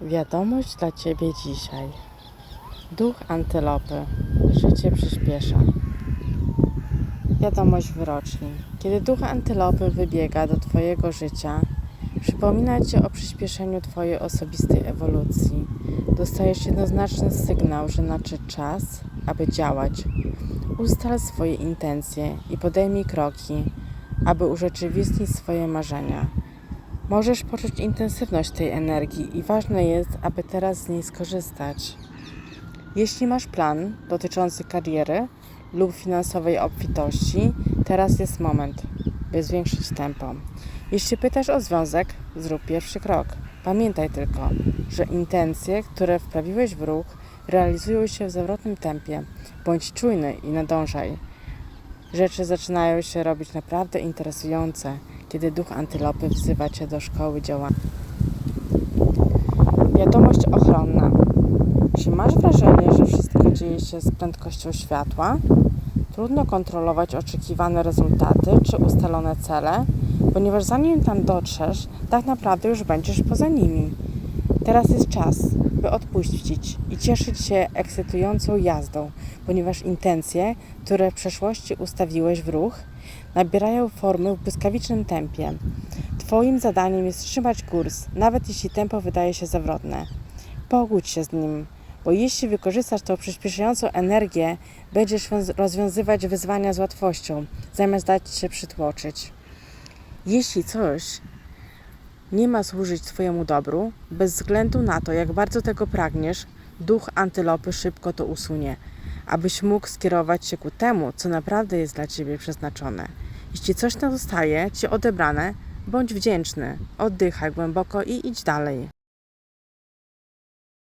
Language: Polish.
Wiadomość dla Ciebie dzisiaj. Duch antylopy. Życie przyspiesza. Wiadomość wyroczni. Kiedy duch antylopy wybiega do Twojego życia, przypomina Ci o przyspieszeniu Twojej osobistej ewolucji. Dostajesz jednoznaczny sygnał, że nadszedł czas, aby działać. Ustal swoje intencje i podejmij kroki, aby urzeczywistnić swoje marzenia. Możesz poczuć intensywność tej energii i ważne jest, aby teraz z niej skorzystać. Jeśli masz plan dotyczący kariery lub finansowej obfitości, teraz jest moment, by zwiększyć tempo. Jeśli pytasz o związek, zrób pierwszy krok. Pamiętaj tylko, że intencje, które wprawiłeś w ruch, realizują się w zawrotnym tempie. Bądź czujny i nadążaj. Rzeczy zaczynają się robić naprawdę interesujące, kiedy duch antylopy wzywa cię do szkoły działania. Wiadomość ochronna. Czy masz wrażenie, że wszystko dzieje się z prędkością światła? Trudno kontrolować oczekiwane rezultaty czy ustalone cele, ponieważ zanim tam dotrzesz, tak naprawdę już będziesz poza nimi. Teraz jest czas, by odpuścić i cieszyć się ekscytującą jazdą, ponieważ intencje, które w przeszłości ustawiłeś w ruch, nabierają formy w błyskawicznym tempie. Twoim zadaniem jest trzymać kurs, nawet jeśli tempo wydaje się zawrotne. Pogódź się z nim, bo jeśli wykorzystasz tą przyspieszającą energię, będziesz roz- rozwiązywać wyzwania z łatwością, zamiast dać się przytłoczyć. Jeśli coś nie ma służyć Twojemu dobru, bez względu na to, jak bardzo tego pragniesz, duch antylopy szybko to usunie, abyś mógł skierować się ku temu, co naprawdę jest dla Ciebie przeznaczone. Jeśli coś tam zostaje Ci odebrane, bądź wdzięczny, oddychaj głęboko i idź dalej.